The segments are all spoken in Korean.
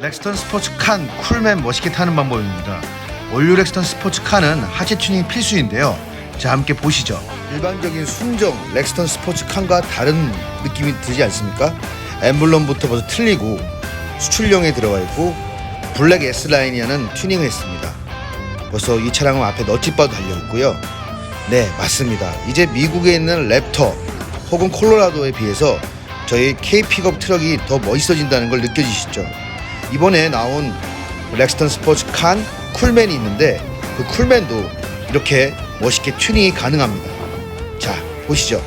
렉스턴 스포츠 칸 쿨맨 멋있게 타는 방법입니다. 원료 렉스턴 스포츠 칸은 하체 튜닝 필수인데요. 자 함께 보시죠. 일반적인 순정 렉스턴 스포츠 칸과 다른 느낌이 들지 않습니까? 엠블럼부터 벌써 틀리고 수출용에 들어가 있고 블랙 S 라인이라는 튜닝을 했습니다. 벌써 이 차량은 앞에 너치바도 달려 있고요. 네 맞습니다. 이제 미국에 있는 랩터 혹은 콜로라도에 비해서 저희 K 픽업 트럭이 더 멋있어진다는 걸 느껴지시죠? 이번에 나온 렉스턴 스포츠 칸 쿨맨이 있는데 그 쿨맨도 이렇게 멋있게 튜닝이 가능합니다. 자 보시죠.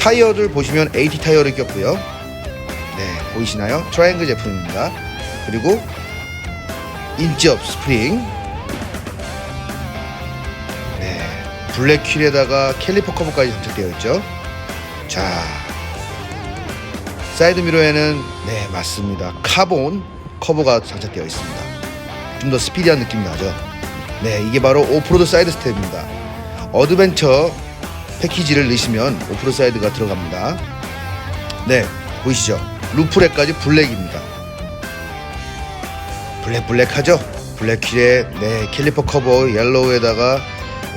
타이어를 보시면 AT 타이어를 꼈고요. 네 보이시나요? 트라이앵글 제품입니다. 그리고 인지업 스프링 네 블랙 휠에다가 캘리퍼 커버까지 장착되어 있죠. 자 사이드 미러에는 네 맞습니다 카본 커버가 장착되어 있습니다. 좀 더 스피디한 느낌이 나죠? 네 이게 바로 오프로드 사이드 스텝입니다. 어드벤처 패키지를 넣으시면 오프로드 사이드가 들어갑니다. 네 보이시죠? 루프렉까지 블랙입니다. 블랙 블랙하죠? 블랙 휠에 네 캘리퍼 커버 옐로우에다가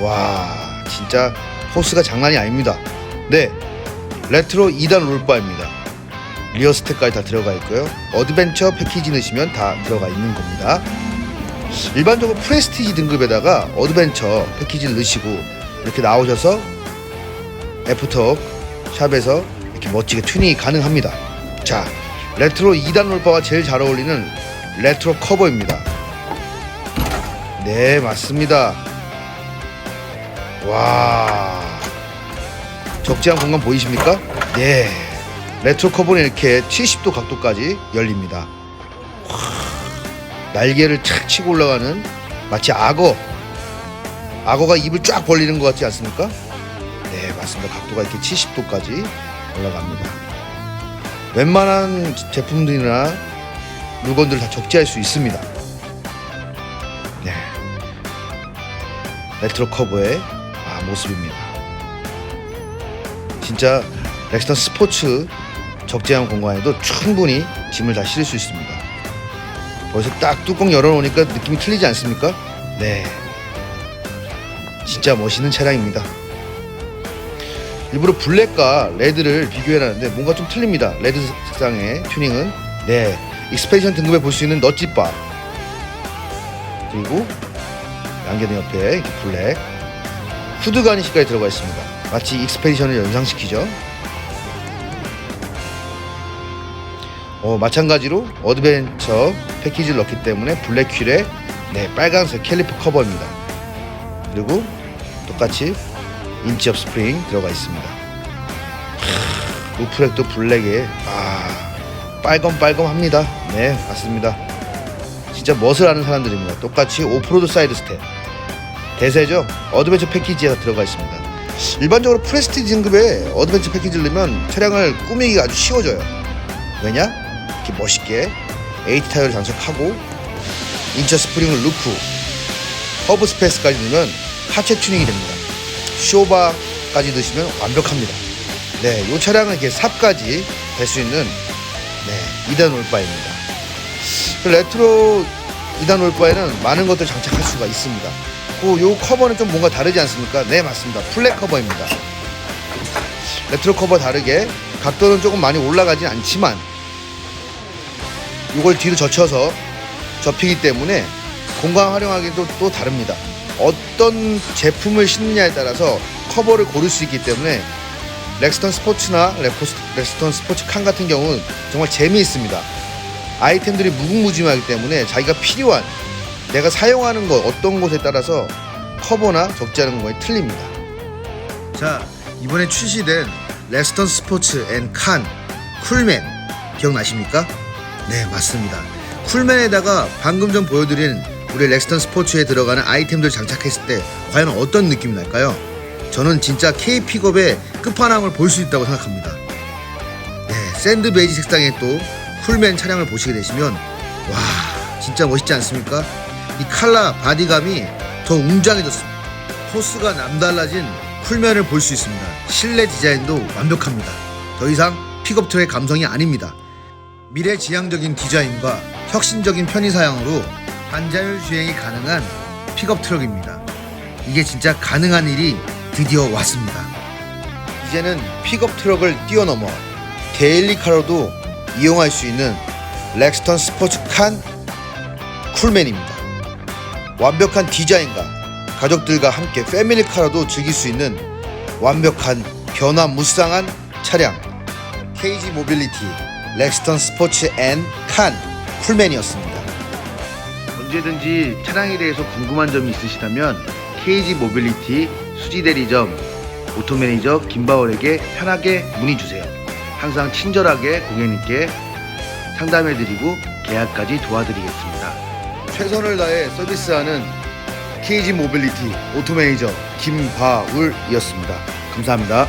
와 진짜 포스가 장난이 아닙니다. 네 레트로 2단 롤바입니다 리어 스택까지 다 들어가 있고요. 어드벤처 패키지 넣으시면 다 들어가 있는 겁니다. 일반적으로 프레스티지 등급에다가 어드벤처 패키지를 넣으시고 이렇게 나오셔서 애프터 샵에서 이렇게 멋지게 튜닝이 가능합니다. 자, 레트로 2단 롤바와 제일 잘 어울리는 레트로 커버입니다. 네, 맞습니다. 와. 적재한 공간 보이십니까? 네. 레트로 커버는 이렇게 70도 각도까지 열립니다. 와, 날개를 착 치고 올라가는 마치 악어. 악어가 입을 쫙 벌리는 것 같지 않습니까? 네, 맞습니다. 각도가 이렇게 70도까지 올라갑니다. 웬만한 제품들이나 물건들 다 적재할 수 있습니다. 네. 레트로 커버의 아, 모습입니다. 진짜 렉스턴 스포츠 적재한 공간에도 충분히 짐을 다 실을 수 있습니다. 벌써 딱 뚜껑 열어놓으니까 느낌이 틀리지 않습니까? 네. 진짜 멋있는 차량입니다. 일부러 블랙과 레드를 비교해놨는데 뭔가 좀 틀립니다. 레드 색상의 튜닝은. 네. 익스페디션 등급에 볼 수 있는 넛집바. 그리고 양계등 옆에 블랙. 후드 가니시까지 들어가 있습니다. 마치 익스페디션을 연상시키죠. 어, 마찬가지로 어드벤처 패키지를 넣기 때문에 블랙 휠에 네, 빨간색 캘리퍼 커버입니다. 그리고 똑같이 인치업 스프링 들어가 있습니다. 하, 우프렉도 블랙에 아, 빨검빨검합니다. 네, 맞습니다. 진짜 멋을 아는 사람들입니다. 똑같이 오프로드 사이드 스텝. 대세죠. 어드벤처 패키지에 들어가 있습니다. 일반적으로 프레스티지 등급의 어드벤처 패키지를 넣으면 차량을 꾸미기가 아주 쉬워져요. 왜냐? 멋있게 에이티 타이어를 장착하고 인처 스프링을 넣고 허브 스페이스까지 넣으면 하체 튜닝이 됩니다. 쇼바까지 넣으시면 완벽합니다. 네, 이 차량은 이렇게 삽까지 될 수 있는 네, 2단 올바입니다. 그 레트로 2단 올바에는 많은 것들을 장착할 수가 있습니다. 그 요 커버는 좀 뭔가 다르지 않습니까? 네, 맞습니다. 플랫 커버입니다. 레트로 커버 다르게 각도는 조금 많이 올라가진 않지만 이걸 뒤로 젖혀서 접히기 때문에 공간 활용하기도 또 다릅니다. 어떤 제품을 신느냐에 따라서 커버를 고를 수 있기 때문에 렉스턴 스포츠나 레포스, 렉스턴 스포츠 칸 같은 경우는 정말 재미있습니다. 아이템들이 무궁무진하기 때문에 자기가 필요한 내가 사용하는 것 어떤 곳에 따라서 커버나 적재하는 공간이 틀립니다. 자 이번에 출시된 레스턴 스포츠 앤 칸 쿨맨 기억나십니까? 네 맞습니다. 쿨맨에다가 방금 전 보여드린 우리 렉스턴 스포츠에 들어가는 아이템들 장착했을 때 과연 어떤 느낌이 날까요? 저는 진짜 K 픽업의 끝판왕을 볼 수 있다고 생각합니다. 네 샌드 베이지 색상의 또 쿨맨 차량을 보시게 되시면 와 진짜 멋있지 않습니까? 이 칼라 바디감이 더 웅장해졌습니다. 포스가 남달라진 쿨면을 볼 수 있습니다. 실내 디자인도 완벽합니다. 더 이상 픽업 트랙 감성이 아닙니다. 미래지향적인 디자인과 혁신적인 편의사양으로 반자율 주행이 가능한 픽업 트럭입니다. 이게 진짜 가능한 일이 드디어 왔습니다. 이제는 픽업 트럭을 뛰어넘어 데일리카로도 이용할 수 있는 렉스턴 스포츠 칸 쿨맨입니다. 완벽한 디자인과 가족들과 함께 패밀리카로도 즐길 수 있는 완벽한 변화 무쌍한 차량 KG 모빌리티 렉스턴 스포츠 앤 칸 쿨맨이었습니다. 언제든지 차량에 대해서 궁금한 점이 있으시다면 KG 모빌리티 수지 대리점 오토 매니저 김바월에게 편하게 문의 주세요. 항상 친절하게 고객님께 상담해드리고 계약까지 도와드리겠습니다. 최선을 다해 서비스하는 KG 모빌리티 오토 매니저 김바울이었습니다. 감사합니다.